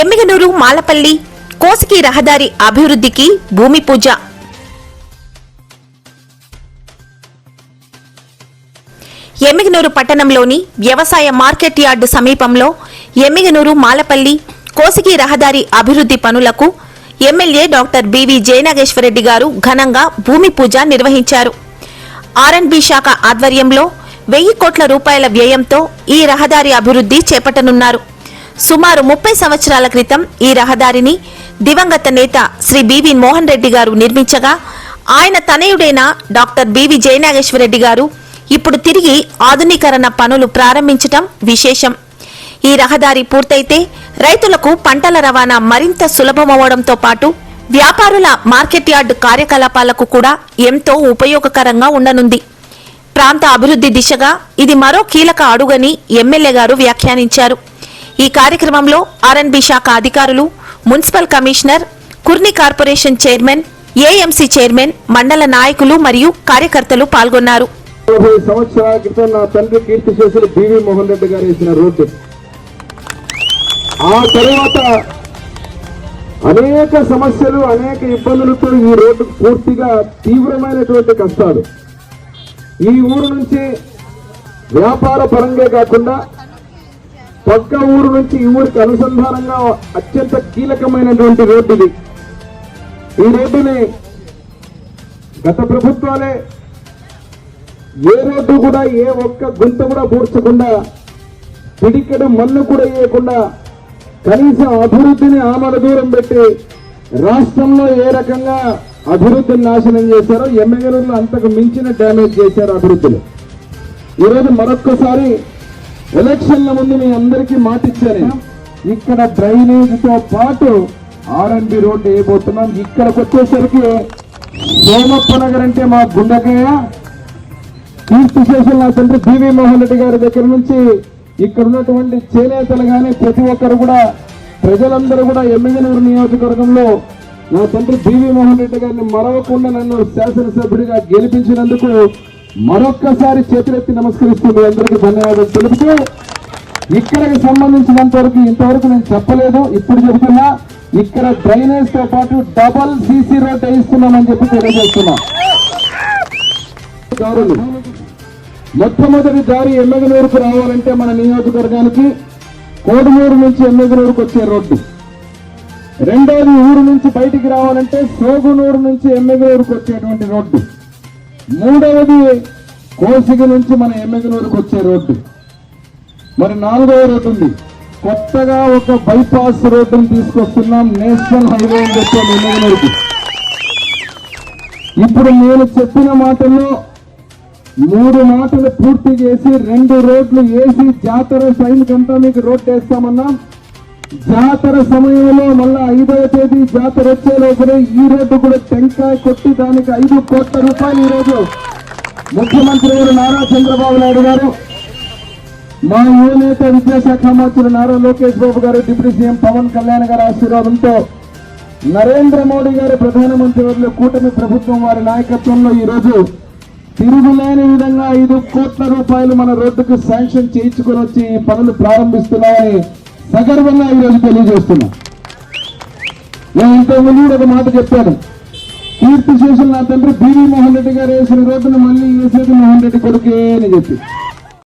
ఎమ్మిగనూరు మాలపల్లి కోసికి రహదారి అభివృద్ధికి భూమి పూజ. ఎమ్మిగనూరు పట్టణంలోని వ్యవసాయ మార్కెట్ యార్డు సమీపంలో ఎమ్మిగనూరు మాలపల్లి కోసికి రహదారి అభివృద్ధి పనులకు ఎమ్మెల్యే డాక్టర్ బివి జయనాగేశ్వరరెడ్డి గారు ఘనంగా భూమి పూజ నిర్వహించారు. ఆర్ఎండ్బి శాఖ ఆధ్వర్యంలో వెయ్యి కోట్ల రూపాయల వ్యయంతో ఈ రహదారి అభివృద్ధి చేపట్టనున్నారు. సుమారు ముప్పై సంవత్సరాల క్రితం ఈ రహదారిని దివంగత నేత శ్రీ బివి మోహన్ రెడ్డి గారు నిర్మించగా ఆయన తనయుడైన డాక్టర్ బివి జయనాగేశ్వరరెడ్డి గారు ఇప్పుడు తిరిగి ఆధునీకరణ పనులు ప్రారంభించటం విశేషం. ఈ రహదారి పూర్తయితే రైతులకు పంటల రవాణా మరింత సులభమవడంతో పాటు వ్యాపారుల మార్కెట్ యార్డు కార్యకలాపాలకు కూడా ఎంతో ఉపయోగకరంగా ఉండనుంది. ప్రాంత అభివృద్ధి దిశగా ఇది మరో కీలక అడుగని ఎమ్మెల్యే గారు వ్యాఖ్యానించారు. ఈ కార్యక్రమంలో ఆర్ఎన్బి శాఖ అధికారులు మున్సిపల్ కమిషనర్ కుర్ని కార్పొరేషన్ చైర్మన్ ఏఎంసీ చైర్మన్ మండల నాయకులు మరియు కార్యకర్తలు పాల్గొన్నారు. సంవత్సరాల క్రితం నా తండ్రి కీర్తి చేసిన బివి మోహన్ రెడ్డి గారు వేసిన రోడ్డు. ఆ తర్వాత అనేక సమస్యలు అనేక ఇబ్బందులతో ఈ రోడ్డు పూర్తిగా తీవ్రమైనటువంటి కష్టాలు. ఈ ఊరు నుంచి వ్యాపార పరంగా కాకుండా పక్క ఊరు నుంచి ఈ ఊరికి అనుసంధానంగా అత్యంత కీలకమైనటువంటి రోడ్డు ఇది. ఈ రోడ్డుని గత ప్రభుత్వాలే ఏ రోడ్డు కూడా ఏ ఒక్క గుంత కూడా పూడ్చకుండా పిడికెడు మన్ను కూడా వేయకుండా కనీసం అభివృద్ధిని ఆమడ దూరం పెట్టి రాష్ట్రంలో ఏ రకంగా అభివృద్ధిని నాశనం చేశారో ఎమ్మెల్యేలు అంతకు మించిన డ్యామేజ్ చేశారు అభివృద్ధిని. ఈరోజు మరొక్కసారి ఎలక్షన్ల ముందు మీ అందరికీ మాటిచ్చాను. ఇక్కడ డ్రైనేజ్తో పాటు బి రోడ్డు వేయబోతున్నాం. ఇక్కడికి వచ్చేసరికి సోమప్ప నగర్ అంటే మా గుండెకాయ కీర్తి శేషులు నా తండ్రి బివి మోహన్ రెడ్డి గారి దగ్గర నుంచి ఇక్కడ ఉన్నటువంటి చేనేతలు కానీ ప్రతి ఒక్కరు కూడా ప్రజలందరూ కూడా ఎమ్మెల్యేనగర్ నియోజకవర్గంలో నా తండ్రి బివి మోహన్ రెడ్డి గారిని మరవకుండా నన్ను శాసనసభ్యుడిగా గెలిపించినందుకు మరొక్కసారి చేతులెత్తి నమస్కరిస్తూ మీ అందరికీ ధన్యవాదాలు తెలుపుతూ ఇక్కడికి సంబంధించినంత వరకు ఇంతవరకు నేను చెప్పలేదు ఇప్పుడు చెబుతున్నా ఇక్కడ డ్రైనేజ్తో పాటు డబల్ సీసీ రోడ్ వేయిస్తున్నామని చెప్పి తెలియజేస్తున్నాం. దారులు. మొట్టమొదటి దారి ఎమ్మెగనూరుకు రావాలంటే మన నియోజకవర్గానికి కోడుమూరు నుంచి ఎమ్మెగనూరుకు వచ్చే రోడ్డు. రెండోది ఊరు నుంచి బయటికి రావాలంటే సోగునూరు నుంచి ఎమ్మెగనూరుకు వచ్చేటువంటి రోడ్డు. మూడవది కోసిగి నుంచి మన ఎమ్మెగనూరుకు వచ్చే రోడ్డు. మరి నాలుగవ రోడ్డు ఉంది. కొత్తగా ఒక బైపాస్ రోడ్డును తీసుకొస్తున్నాం. నేషనల్ హైవే అని చెప్పాను ఎమ్మెగనూరుకి ఇప్పుడు నేను చెప్పిన మాటల్లో మూడు మాటలు పూర్తి చేసి రెండు రోడ్లు వేసి జాతర సైనికంతా మీకు రోడ్ వేస్తామన్నా. జాతర సమయంలో మళ్ళా ఐదవ తేదీ జాతర వచ్చేలోపలే ఈ రోడ్డు కూడా టెంకాయ కొట్టి దానికి ఐదు కోట్ల రూపాయలు ఈ రోజు. ముఖ్యమంత్రి గారు నారా చంద్రబాబు నాయుడు గారు మా యువనేత విద్యాశాఖ మంత్రులు నారా లోకేష్ బాబు గారు డిప్యూటీ సీఎం పవన్ కళ్యాణ్ గారి ఆశీర్వాదంతో నరేంద్ర మోడీ గారి ప్రధానమంత్రి వారి కూటమి ప్రభుత్వం వారి నాయకత్వంలో ఈ రోజు తిరుగులేని విధంగా ఐదు కోట్ల రూపాయలు మన రోడ్డుకు శాంక్షన్ చేయించుకొని వచ్చి ఈ పనులు ప్రారంభిస్తున్నామని సగర్వంగా ఈరోజు రోజు తెలియజేస్తున్నా. నేను ఇంతకు ముందు కూడా ఒక మాట చెప్పాను. కీర్తి చేసిన నా తండ్రి బీవీ మోహన్ రెడ్డి గారు వేసిన రోడ్డును మళ్ళీ వేసేది మోహన్ రెడ్డి కొడుకే అని చెప్పి.